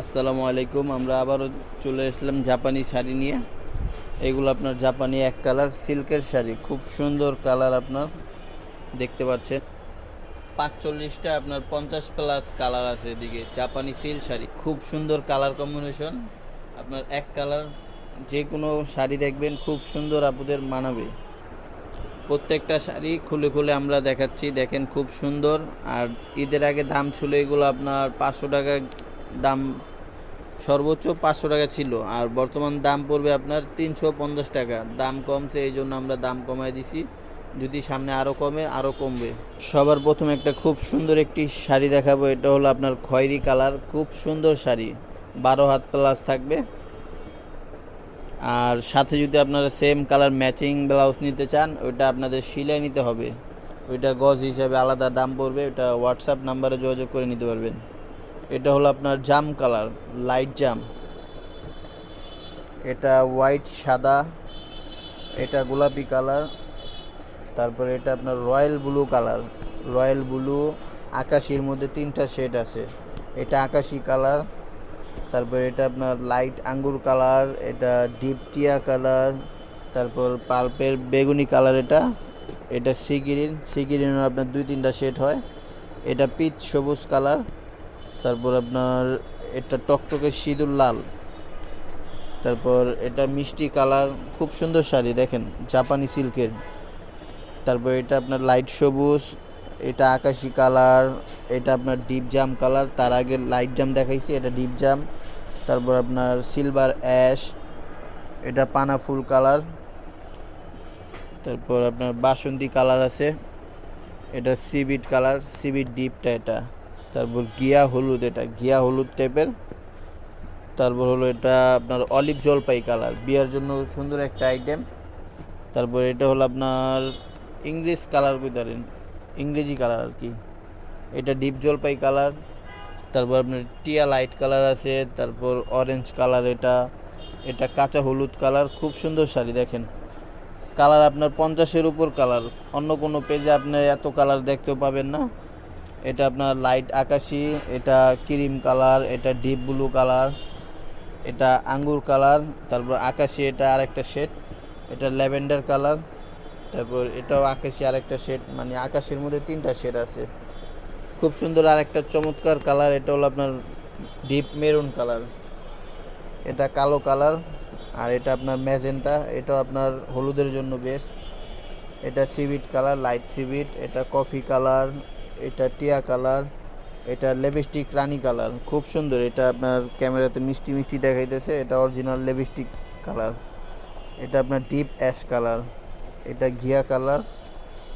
আসসালামু আলাইকুম, আমরা আবারও চলে এসলাম জাপানি শাড়ি নিয়ে। এগুলো আপনার জাপানি এক কালার, সিল্কের শাড়ি, খুব সুন্দর কালার আপনার, দেখতে পাচ্ছেন। পাঁচচল্লিশটা আপনার পঞ্চাশ প্লাস কালার আছে এদিকে, জাপানি সিল্ক শাড়ি, খুব সুন্দর কালার কম্বিনেশন আপনার এক কালার যে কোনো শাড়ি দেখবেন খুব সুন্দর আপুদের মানাবে। প্রত্যেকটা শাড়ি খুলে খুলে আমরা দেখাচ্ছি, দেখেন খুব সুন্দর। আর ঈদের আগে দাম ছিল এগুলো আপনার পাঁচশো টাকা দাম সর্বোচ্চ পাঁচশো টাকা ছিল। আর বর্তমান দাম পড়বে আপনার তিনশো পঞ্চাশ টাকা। দাম কমছে, এই জন্য আমরা দাম কমায় দিছি। যদি সামনে আরও কমে আরও কমবে। সবার প্রথম একটা খুব সুন্দর একটি শাড়ি দেখাবো। এটা হলো আপনার খয়েরি কালার। খুব সুন্দর শাড়ি। বারো হাত প্লাস থাকবে। আর সাথে যদি আপনারা সেম কালার ম্যাচিং ব্লাউজ নিতে চান, ওইটা আপনাদের সিলাই নিতে হবে। ওইটা গজ হিসাবে আলাদা দাম পড়বে। ওইটা হোয়াটসঅ্যাপ নাম্বারে যোগাযোগ করে নিতে পারবেন। এটা হলো আপনার জাম কালার লাইট জাম। এটা হোয়াইট সাদা, এটা গোলাপি কালার, তারপরে এটা আপনার royal blue colour. Royal blue আকাশির মধ্যে তিনটা শেড আছে। এটা আকাশি কালার, তারপর এটা আপনার লাইট আঙ্গুর কালার, এটা ডিপ টিয়া কালার, তারপর পাল্পের বেগুনি কালার এটা। এটা সি গ্রিন সি গ্রিনের আপনার দুই তিনটা শেড হয়। এটা পিচ সবুজ কালার। তারপর আপনার এটা টকটকে সিঁদুর লাল। তারপর এটা মিষ্টি কালার, খুব সুন্দর শাড়ি দেখেন, জাপানি সিল্কের। তারপর এটা আপনার লাইট সবুজ, এটা আকাশি কালার, এটা আপনার ডিপ জাম কালার, তার আগে লাইট জাম দেখাইছি, এটা ডিপ জাম। তারপর আপনার সিলভার অ্যাশ, এটা পানা ফুল কালার। তারপর আপনার বাসন্তী কালার আছে, এটা সিবিট কালার সিবিট ডিপটা এটা। তারপর গিয়া হলুদ, এটা গিয়া হলুদ টাইপের তারপর হলো এটা আপনার অলিভ জলপাই কালার বিয়ার জন্য সুন্দর একটা আইটেম তারপর এটা হলো আপনার ইংলিশ কালার কইতারেন ইংরেজি কালার আর কি। এটা ডিপ জলপাই কালার তারপর আপনার টিয়া লাইট কালার আছে, তারপর অরেঞ্জ কালার এটা। এটা কাঁচা হলুদ কালার খুব সুন্দর শাড়ি দেখেন। কালার আপনার পঞ্চাশের উপর কালার অন্য কোনো পেজে আপনি এত কালার দেখতেও পাবেন না। এটা আপনার লাইট আকাশি, এটা ক্রিম কালার, এটা ডিপ ব্লু কালার, এটা আঙ্গুর কালার, তারপর আকাশি এটা আরেকটা শেড এটা ল্যাভেন্ডার কালার, তারপর এটাও আকাশি আরেকটা শেড মানে আকাশের মধ্যে তিনটা শেড আছে। খুব সুন্দর আরেকটা চমৎকার কালার, এটা হলো আপনার ডিপ মেরুন কালার। এটা কালো কালার, আর এটা আপনার ম্যাজেন্টা এটা আপনার হলুদের জন্য বেস্ট এটা সিভিট কালার লাইট সিভিট এটা কফি কালার এটা টিয়া কালার, এটা লিপস্টিক রানি কালার, খুব সুন্দর। এটা আপনার ক্যামেরাতে মিষ্টি মিষ্টি দেখাইতেছে, এটা অরিজিনাল লিপস্টিক কালার। এটা আপনার ডিপ অ্যাশ কালার, এটা ঘিয়া কালার,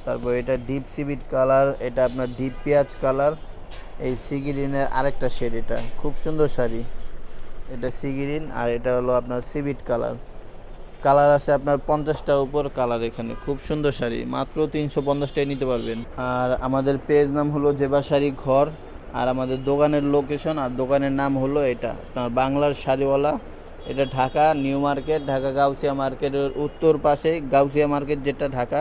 তারপর এটা ডিপ সিবিট কালার, এটা আপনার ডিপ পেঁয়াজ কালার। এই সিগিরিনের আরেকটা শেড এটা, খুব সুন্দর শাড়ি। এটা সিগিরিন আর এটা হলো আপনার সিভিট কালার। কালার আছে আপনার পঞ্চাশটা উপর কালার এখানে। খুব সুন্দর শাড়ি, মাত্র তিনশো পঞ্চাশটাই নিতে পারবেন। আর আমাদের পেজ নাম হলো জেবা শাড়ি ঘর, আর আমাদের দোকানের লোকেশন আর দোকানের নাম হলো এটা। আপনার বাংলার শাড়িওয়ালা, এটা ঢাকা, নিউ মার্কেট, ঢাকা গাউসিয়া মার্কেটের উত্তর পাশে, গাউসিয়া মার্কেট যেটা ঢাকা,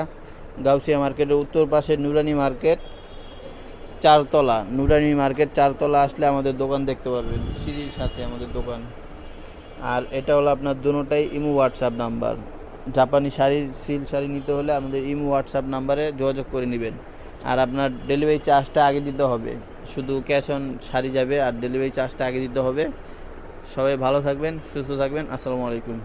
গাউসিয়া মার্কেটের উত্তর পাশে নুরানি মার্কেট, চারতলা, নুরানি মার্কেট চারতলা আসলে আমাদের দোকান দেখতে পারবেন। সিঁড়ির সাথে আমাদের দোকান। আর এটা হলো আপনার দুটাই ইমো হোয়াটসঅ্যাপ নাম্বার। জাপানি শাড়ি সিল শাড়ি নিতে হলে আমাদের ইমো হোয়াটসঅ্যাপ নাম্বারে যোগাযোগ করে নেবেন। আর আপনার ডেলিভারি চার্জটা আগে দিতে হবে। শুধু ক্যাশ অন শাড়ি যাবে আর ডেলিভারি চার্জটা আগে দিতে হবে। সবাই ভালো থাকবেন, সুস্থ থাকবেন। আসসালামু আলাইকুম।